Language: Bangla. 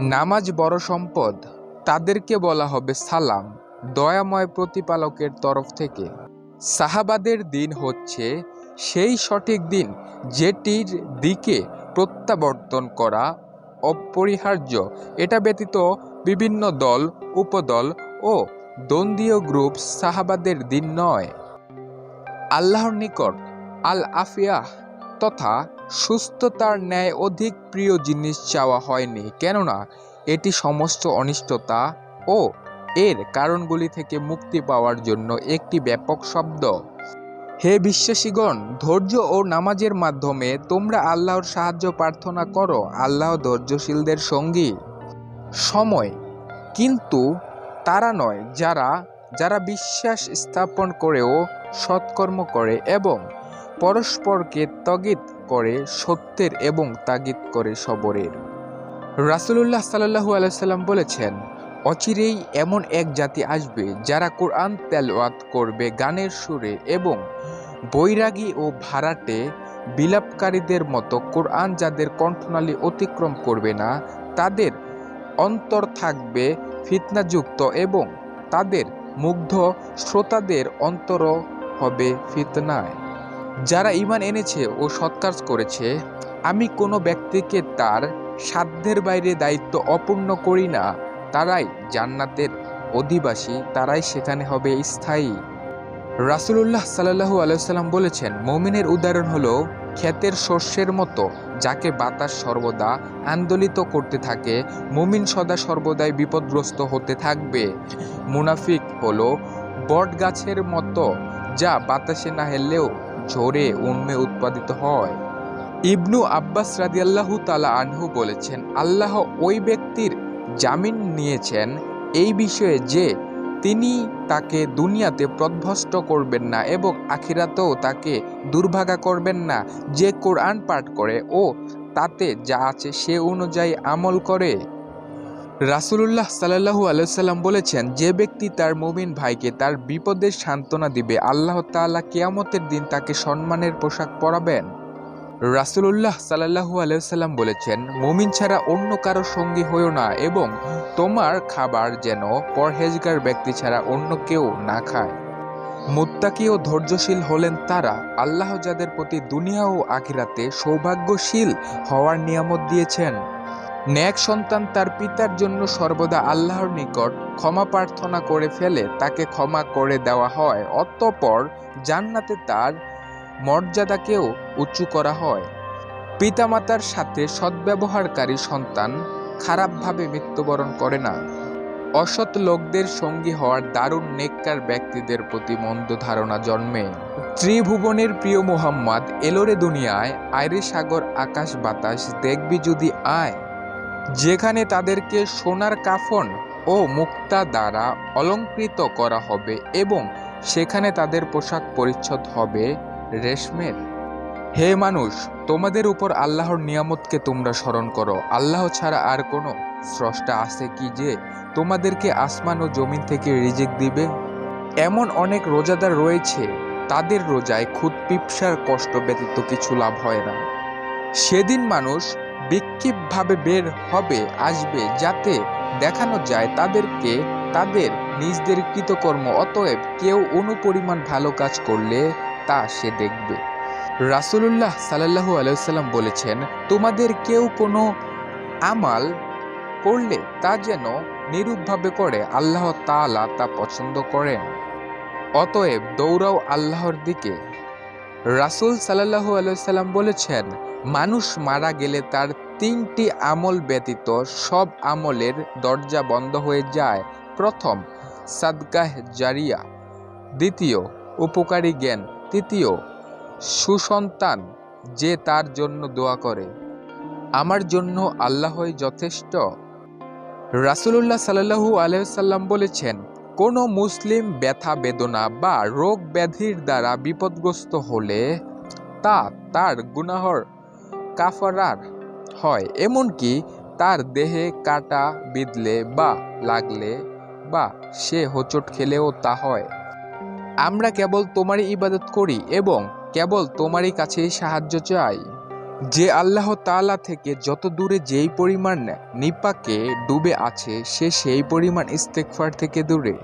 নামাজ বড় সম্পদ, তাদেরকে বলা হবে সালাম, দয়াময় প্রতিপালকের তরফ থেকে। সাহাবাদের দিন হচ্ছে সেই সঠিক দিন যেটির দিকে প্রত্যাবর্তন করা অপরিহার্য। এটা ব্যতীত বিভিন্ন দল, উপদল ও দ্বন্দ্বীয় গ্রুপ সাহাবাদের দিন নয়। আল্লাহর নিকট আল আফিয়াহ তথা সুস্থতার ন্যায় অধিক প্রিয় জিনিস চাওয়া হয়নি, কেননা এটি সমস্ত অনিষ্টতা ও এর কারণগুলি থেকে মুক্তি পাওয়ার জন্য একটি ব্যাপক শব্দ। হে বিশ্বাসীগণ, ধৈর্য ও নামাজের মাধ্যমে তোমরা আল্লাহর সাহায্য প্রার্থনা করো, আল্লাহ ধৈর্যশীলদের সঙ্গী। সময়। কিন্তু তারা নয়, যারা যারা বিশ্বাস স্থাপন করেও সৎকর্ম করে এবং পরস্পরকে তগিদ করে, সত্যের এবং তাগিদ করে সবরের। রাসুলুল্লাহ সাল্লাহু আলাইসাল্লাম বলেছেন, অচিরেই এমন এক জাতি আসবে যারা কোরআন তেলওয়াত করবে গানের সুরে এবং বৈরাগী ও ভাড়াটে বিলাপকারীদের মতো কোরআন যাদের কণ্ঠনালী অতিক্রম করবে না, তাদের অন্তর থাকবে ফিতনাযুক্ত এবং তাদের মুগ্ধ শ্রোতাদের অন্তরও হবে ফিতনায়। যারা ইমান এনেছে ও সৎকাজ করেছে, আমি কোনো ব্যক্তিকে তার সাধ্যের বাইরে দায়িত্ব অপূর্ণ করি না। তারাই জান্নাতের অধিবাসী, তারাই সেখানে হবে স্থায়ী। রাসুলুল্লাহ সাল্লাহু আলাইসাল্লাম বলেছেন, মমিনের উদাহরণ হলো ক্ষেতের শস্যের মতো, যাকে বাতাস সর্বদা আন্দোলিত করতে থাকে। মুমিন সদা সর্বদাই বিপদগ্রস্ত হতে থাকবে। মুনাফিক হলো বট গাছের মতো, যা বাতাসে না হেললেও ঝোরে উন্মে উৎপাদিত হয়। ইবনু আব্বাস রাদিয়াল্লাহু তালা আনহু বলেছেন, আল্লাহ ওই ব্যক্তির জামিন নিয়েছেন এই বিষয়ে যে তিনি তাকে দুনিয়াতে প্রধ্বস্ত করবেন না এবং আখিরাতেও তাকে দুর্ভাগা করবেন না, যে কোরআন পাঠ করে ও তাতে যা আছে সে অনুযায়ী আমল করে। রাসুলুল্লাহ সাল্লাহু আলাইসাল্লাম বলেছেন, যে ব্যক্তি তার মুমিন ভাইকে তার বিপদের সান্ত্বনা দিবে, আল্লাহ তাআলা কেয়ামতের দিন তাকে সম্মানের পোশাক পরাবেন। রাসুলুল্লাহ সাল্লাহু আলাইসাল্লাম বলেছেন, মুমিন ছাড়া অন্য কারও সঙ্গী হয়েও না এবং তোমার খাবার যেন পরহেজগার ব্যক্তি ছাড়া অন্য কেউ না খায়। মুত্তাকি ও ধৈর্যশীল হলেন তারা, আল্লাহ যাদের প্রতি দুনিয়া ও আখিরাতে সৌভাগ্যশীল হওয়ার নিয়ামত দিয়েছেন। ন্যাক সন্তান তার পিতার জন্য সর্বদা আল্লাহর নিকট ক্ষমা প্রার্থনা করে ফেলে, তাকে ক্ষমা করে দেওয়া হয়। অতঃপর জান্নাতে তার মর্যাদাকেও উঁচু করা হয়। পিতামাতার সাথে সদ্ব্যবহারকারী সন্তান খারাপভাবে মৃত্যুবরণ করে না। অসৎ লোকদের সঙ্গী হওয়ার দারুণ নেককার ব্যক্তিদের প্রতি মন্দ ধারণা জন্মে। ত্রিভুবনের প্রিয় মোহাম্মদ এলোরে দুনিয়ায় আইরে সাগর, আকাশ বাতাস, দেখবি যদি আয়। যেখানে তাদেরকে সোনার কাফন ও মুক্তা দ্বারা অলঙ্কৃত করা হবে এবং সেখানে তাদের পোশাক পরিচ্ছদ হবে রেশমের। হে মানুষ, তোমাদের উপর আল্লাহর নিয়ামতকে তোমরা স্মরণ করো। আল্লাহ ছাড়া আর কোনো স্রষ্টা আছে কি যে তোমাদেরকে আসমান ও জমিন থেকে রিজিক দিবে? এমন অনেক রোজাদার রয়েছে, তাদের রোজায় খুদ পিপসার কষ্ট ব্যতীত কিছু লাভ হয় না। সেদিন মানুষ বিক্ষিপ্তভাবে বের হবে, আসবে, যাতে দেখানো যায় তাদেরকে তাদের নিজদের কৃতকর্ম। অতএব কেউ অনুপরিমাণ ভালো কাজ করলে তা সে দেখবে। রাসুলুল্লাহ সাল্লাহু আলাইসাল্লাম বলেছেন, তোমাদের কেউ কোনো আমাল করলে তা যেন নিরূপভাবে করে। আল্লাহ তাআলা তা পছন্দ করেন। অতএব দৌড়াও আল্লাহর দিকে। রাসুল সাল্লাহু আলাইসাল্লাম বলেছেন মানুষ মারা গেলে তার তিনটি আমল ব্যতীত সব আমলের দরজা বন্ধ হয়ে যায়। প্রথম, সাদগাহ জারিয়া। দ্বিতীয়, উপকারী জ্ঞান। তৃতীয়, সুসন্তান, যে তার জন্য দোয়া করে। আমার জন্য আল্লাহই যথেষ্ট। রাসুলুল্লাহ সাল্লাহু আলাইসাল্লাম বলেছেন, কোনো মুসলিম ব্যথা, বেদনা বা রোগ ব্যাধির দ্বারা বিপদগ্রস্ত হলে তা তার গুনাহর কাফারার হয়, এমনকি তার দেহে কাটা বিঁধলে বা লাগলে বা সে হোঁচট খেলেও তা হয়। আমরা কেবল তোমারই ইবাদত করি এবং কেবল তোমারই কাছেই সাহায্য চাই। যে আল্লাহ তাআলা থেকে যত দূরে যেই পরিমাণ নিপাকে ডুবে আছে, সে সেই পরিমাণ ইস্তেকফার থেকে দূরে।